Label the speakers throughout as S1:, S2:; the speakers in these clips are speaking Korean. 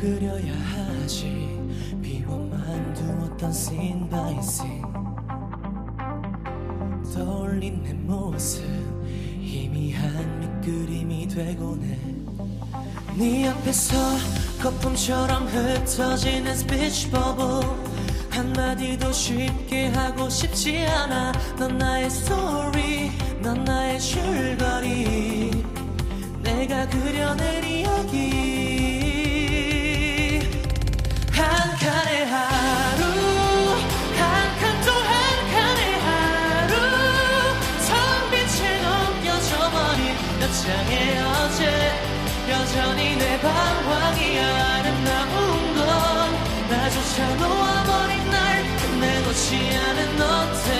S1: 그려야 하지. 비워만 두었던 scene by scene. 떠올린 내 모습 희미한 밑그림이 되곤 해네 앞에서 거품처럼 흩어지는 speech bubble. 한마디도 쉽게 하고 싶지 않아. 넌 나의 story 넌 나의 줄거리 장의 어제 여전히 내 방황이 아름다운 건 나조차 놓아버린 날 끝내놓지 않은 너때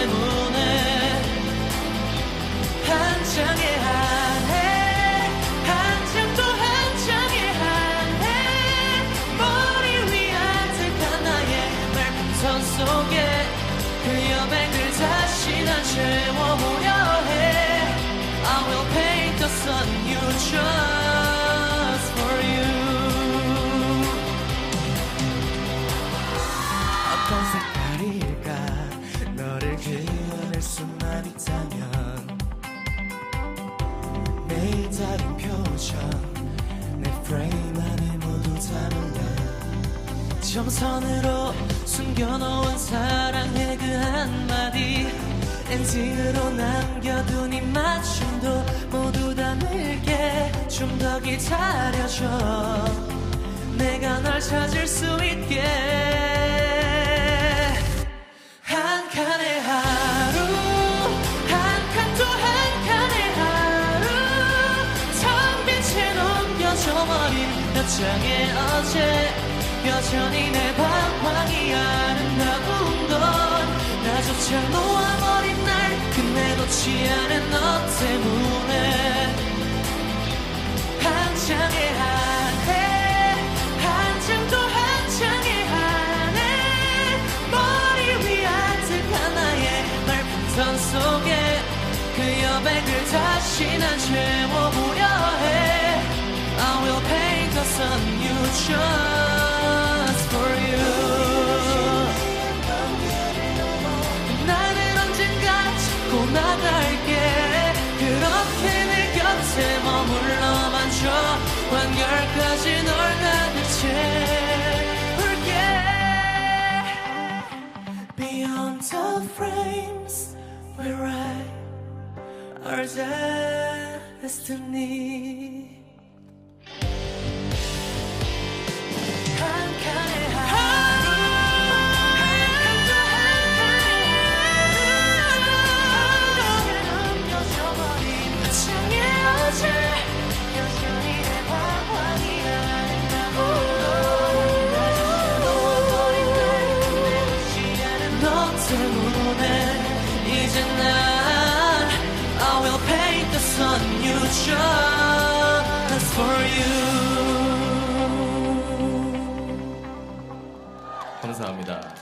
S1: 수만 있다면 매일 다른 표정 내 프레임 안에 모두 담을래 점선으로 숨겨놓은 사랑의 그 한마디. 엔진으로 남겨둔 이 맞춤도 모두 담을게 좀 더 기다려줘. 내가 널 찾을 수 있게 선빛에 넘겨져 버린 몇 장의 어제. 여전히 내 방황이 아름다운 건 나조차 놓아버린 날. 끝내 놓지 않은 너 때문에 한 장의 한해 한장또한 장의 한해. 머리 위 아득한 나의 말풍선 속에 그 여백을 다시 난 채워보려 sun you just for you 나는 언젠가 찾고 나갈게 그렇게 내 곁에 머물러만 줘 완결까지 널 가득 채울게 Beyond the frames where I our destiny
S2: 감사합니다.